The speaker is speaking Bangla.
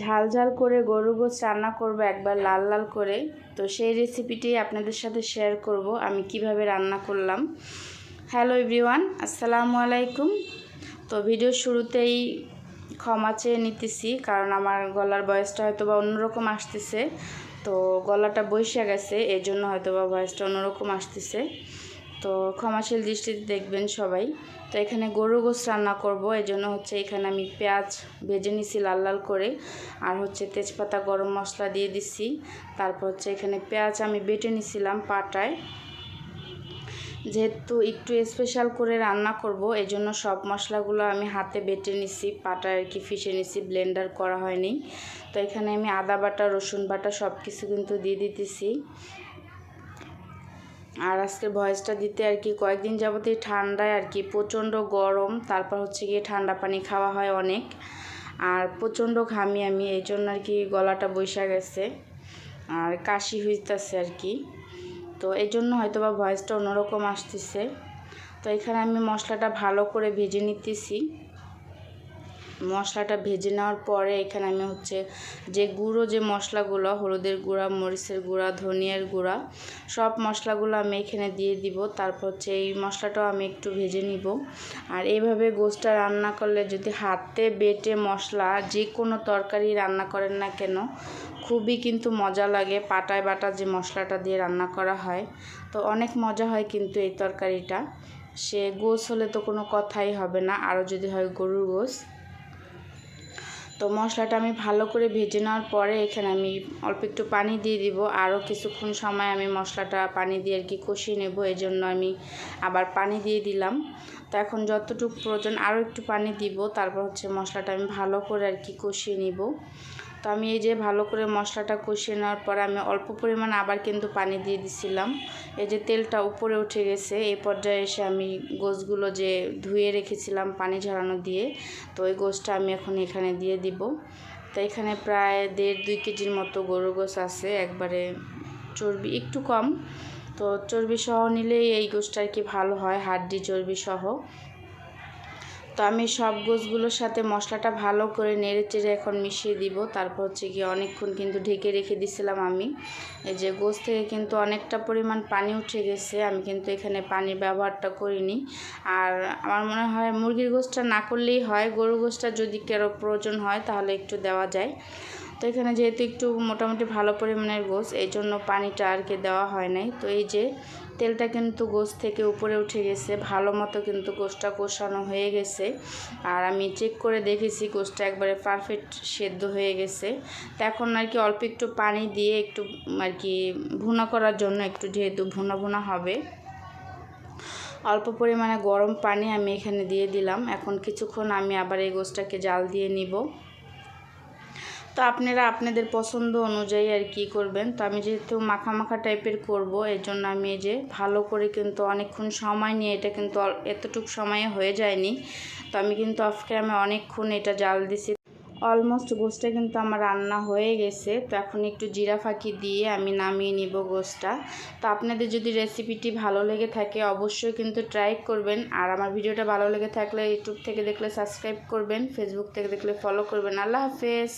ঝাল ঝাল করে গরু গোছ রান্না করব একবার লাল লাল করে। তো সেই রেসিপিটি আপনাদের সাথে শেয়ার করব, আমি কীভাবে রান্না করলাম। হ্যালো এভরিওয়ান আসসালামু আলাইকুম। তো ভিডিও শুরুতেই ক্ষমা চেয়ে নিতেছি, কারণ আমার গলার বয়সটা হয়তো বা অন্যরকম আসতেছে। তো গলাটা বসে গেছে এই জন্য হয়তো বা ভয়েসটা অন্যরকম আসতেছে। তো ক্ষমাশীল দৃষ্টিতে দেখবেন সবাই। তো এখানে গরু গোস রান্না করব এই জন্য হচ্ছে এখানে আমি পেঁয়াজ ভেজে নিছি লাল লাল করে। আর হচ্ছে তেজপাতা গরম মশলা দিয়ে দিছি। তারপর হচ্ছে এখানে পেঁয়াজ আমি বেটে নিছিলাম পাটায়। যেহেতু একটু স্পেশাল করে রান্না করব এই জন্য সব মশলাগুলো আমি হাতে বেটে নিছি পাটা আর কি ফিশে নিছি ব্লেন্ডার করা হয়নি। তো এখানে আমি আদা বাটা, রসুন বাটা সব কিছু কিন্তু দিয়ে দিতেছি। আর আজকের ভয়েসটা দিতে আর কি কয়েকদিন যাবতীয় ঠান্ডায় আর কি প্রচণ্ড গরম, তারপর হচ্ছে গিয়ে ঠান্ডা পানি খাওয়া হয় অনেক। আর প্রচণ্ড ঘামি আমি, এই জন্য আর কি গলাটা বৈশা গেছে। আর কাশি হইতেছে আর কি। তো এই জন্য হয়তো বা ভয়েসটা অন্যরকম আসতেছে। তো এখানে আমি মশলাটা ভালো করে ভেজে নিতেছি। মশলাটা ভেজে নেওয়ার পরে এখানে আমি হচ্ছে যে গুঁড়ো যে মশলাগুলো, হলুদের গুঁড়া, মরিচের গুঁড়া, ধনিয়ার গুঁড়া, সব মশলাগুলো আমি এখানে দিয়ে দিব। তারপর হচ্ছে এই মশলাটাও আমি একটু ভেজে নিব। আর এইভাবে গোষ্ঠটা রান্না করলে যদি হাতে বেটে মশলা যে কোনো তরকারি রান্না করেন না কেন, খুবই কিন্তু মজা লাগে পাটায় বাটা যে মশলাটা দিয়ে রান্না করা হয়। তো অনেক মজা হয় কিন্তু এই তরকারিটা। সে গোস হলে তো কোনো কথাই হবে না। আরও যদি হয় গরুর গোস। তো মশলাটা আমি ভালো করে ভেজে নেওয়ার পরে এখানে আমি অল্প একটু পানি দিয়ে দিব। আরও কিছুক্ষণ সময় আমি মশলাটা পানি দিয়ে আর কি কষিয়ে নেব এই জন্য আমি আবার পানি দিয়ে দিলাম। তো এখন যতটুকু প্রয়োজন আরও একটু পানি দিব, তারপর হচ্ছে মশলাটা আমি ভালো করে আর কি কষিয়ে নিব। তো আমি এই যে ভালো করে মশলাটা কষিয়ে নেওয়ার পর আমি অল্প পরিমাণ আবার কিন্তু পানি দিয়ে দিছিলাম। এই যে তেলটা উপরে উঠে গেছে, এই পর্যায়ে এসে আমি গোছগুলো যে ধুয়ে রেখেছিলাম পানি ঝরানো দিয়ে, তো ওই গোছটা আমি এখন এখানে দিয়ে দিব। তো এখানে প্রায় দেড় দুই কেজির মতো গরু গোছ আছে, একবারে চর্বি একটু কম। তো চর্বি সহ নিলেই এই গোছটা আর কি ভালো হয়, হাড্ডি চর্বি সহ তো আমি সব গোছগুলোর সাথে মশলাটা ভালো করে নেড়ে চেড়ে এখন মিশিয়ে দিব। তারপর হচ্ছে গিয়ে অনেকক্ষণ কিন্তু ঢেকে রেখে দিছিলাম আমি। এই যে গোছ থেকে কিন্তু অনেকটা পরিমাণ পানি উঠে গেছে, আমি কিন্তু এখানে পানির ব্যবহারটা করিনি। আর আমার মনে হয় মুরগির গোছটা না করলেই হয় গরু গোছটা যদি কারও প্রয়োজন হয় তাহলে একটু দেওয়া যায়। তো এখানে যেহেতু একটু মোটামুটি ভালো পরিমাণের গোছ এই জন্য পানিটা আর কি দেওয়া হয় নাই। তো এই যে তেলটা কিন্তু গোস থেকে উপরে উঠে গেছে, ভালো মতো কিন্তু গোসটা কষানো হয়ে গেছে। আর আমি চেক করে দেখেছি গোসটা একবারে পারফেক্ট সেদ্ধ হয়ে গেছে। তো এখন আর কি অল্প একটু পানি দিয়ে একটু আর কি ভুনা করার জন্য একটু যেহেতু ভুনা ভুনা হবে। অল্প পরিমাণে গরম পানি আমি এখানে দিয়ে দিলাম। এখন কিছুক্ষণ আমি আবার এই গোসটাকে জাল দিয়ে নিব। তো আপনারা আপনাদের পছন্দ অনুযায়ী আর কি করবেন। তো আমি যেহেতু মাখা মাখা টাইপের করব এর জন্য আমি এই যে ভালো করে কিন্তু অনেকক্ষণ সময় নিয়ে এটা কিন্তু এতটুকু সময়ে হয়ে যায়নি। তো আমি কিন্তু অফ ক্যামে অনেকক্ষণ এটা জাল দিছি। অলমোস্ট গোসটা কিন্তু আমার রান্না হয়ে গেছে। তো এখন একটু জিরা ফাঁকি দিয়ে আমি নামিয়ে নিব গোসটা তো আপনাদের যদি রেসিপিটি ভালো লেগে থাকে অবশ্যই কিন্তু ট্রাই করবেন। আর আমার ভিডিওটা ভালো লেগে থাকলে ইউটিউব থেকে দেখলে সাবস্ক্রাইব করবেন ফেসবুক থেকে দেখলে ফলো করবেন। আল্লাহ হাফেজ।